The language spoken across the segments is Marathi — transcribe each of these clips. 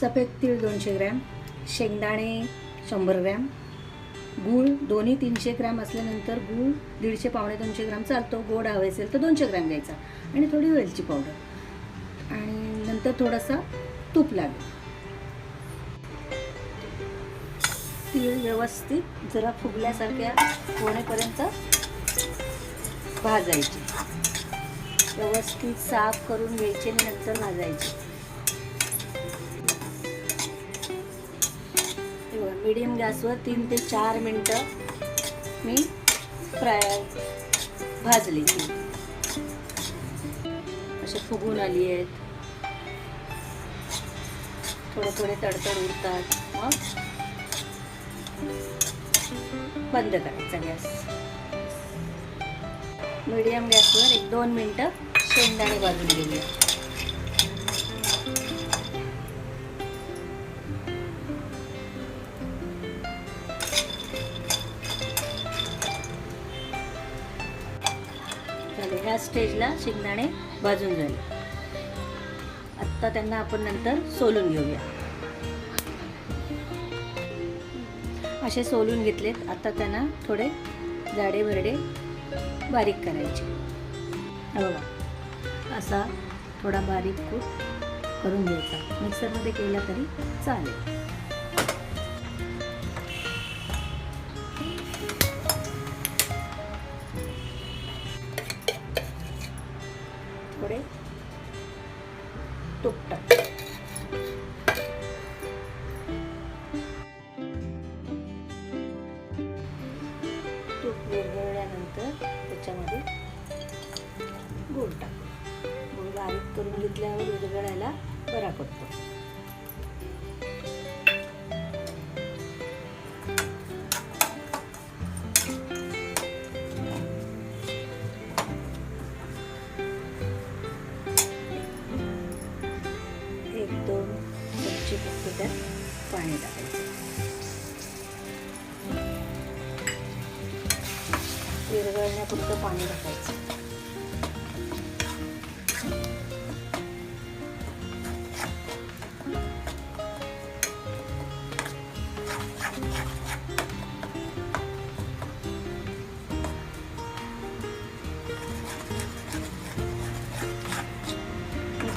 सफेद तीळ दोनशे ग्रॅम शेंगदाणे शंभर ग्रॅम. गूळ दोन्ही तीनशे ग्रॅम असल्यानंतर गूळ दीडशे पावणे दोनशे ग्रॅम चालतो. गोड हवे असेल तर दोनशे ग्रॅम घ्यायचा. आणि थोडी वेलची पावडर. आणि नंतर थोडासा तूप लागेल. तीळ व्यवस्थित जरा फुगल्यासारख्या होण्यापर्यंत भाजायचे. व्यवस्थित साफ करून घ्यायचे आणि नंतर भाजायचे. मीडियम गॅसवर तीन ते चार मिनटं मी फ्राय भाजली. ती असे फुगून आली आहेत. थोडे थोडे तडतड उरतात. मग बंद करायचा गॅस. मीडियम गॅसवर एक दोन मिनटं शेंगदाणे भाजून घेऊया. स्टेजला शेंगदाणे भाजून झाले. आत्ता त्यांना आपण नंतर सोलून घेऊया. असे सोलून घेतलेत. आता त्यांना थोडे जाडे भरडे बारीक करायचे. बघा. असा थोडा बारीक कूट करून घ्यायचा. मिक्सरमध्ये केला तरी चालेल. थोडे तूप टाक तूप विरघळल्यानंतर त्याच्यामध्ये गुळ टाक गुळ बारीक करून घेतल्यावर विरघळायला बरा पडतो विरघळण्यापुरतं पाणी टाकायचं.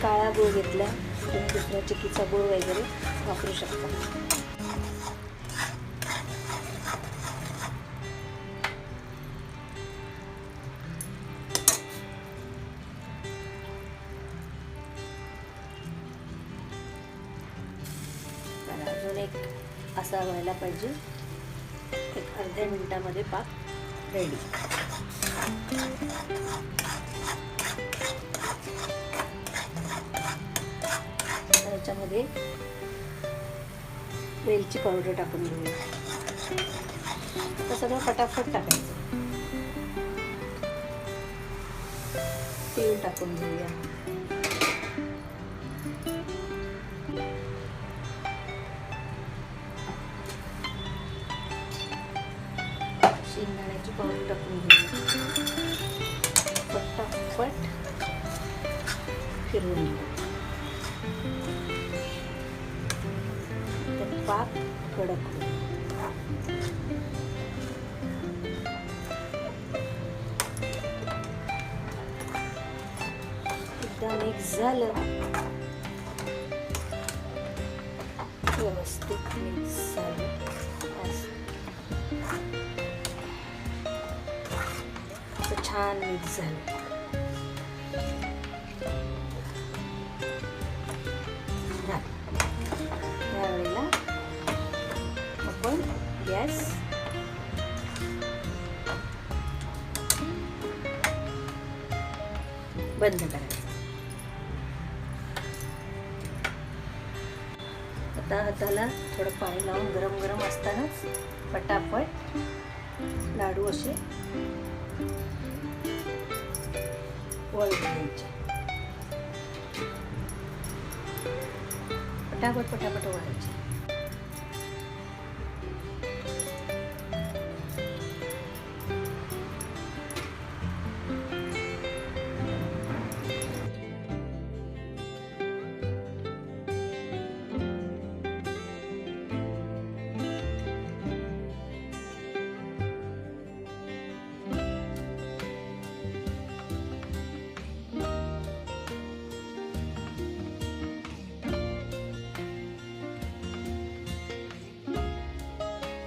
काळा गूळ घेतला तुम्ही दुसरा चिकीचा गूळ वगैरे वापरू शकता. तर अजून एक असा व्हायला पाहिजे. एक अर्ध्या मिनिटामध्ये पाक. रेडी त्याच्यामध्ये वेलची पावडर टाकून घेऊया. आता सगळं फटाफट टाकायचं. तीळ टाकून घेऊया. शेंगदाण्याची टाकून घेऊया फटाफट फिरवून घेऊ तर पाक कडक होईल. एकदा मिक्स झालं. व्यवस्थित मिक्स झालं. छान मिक्स झालं झालं. यावेळेला आपण गॅस बंद करायचं आता हाताला थोडं पाणी लावून गरम गरम असतानाच पटापट लाडू असे वळून घ्यायचे पटापट पटापट वळायचे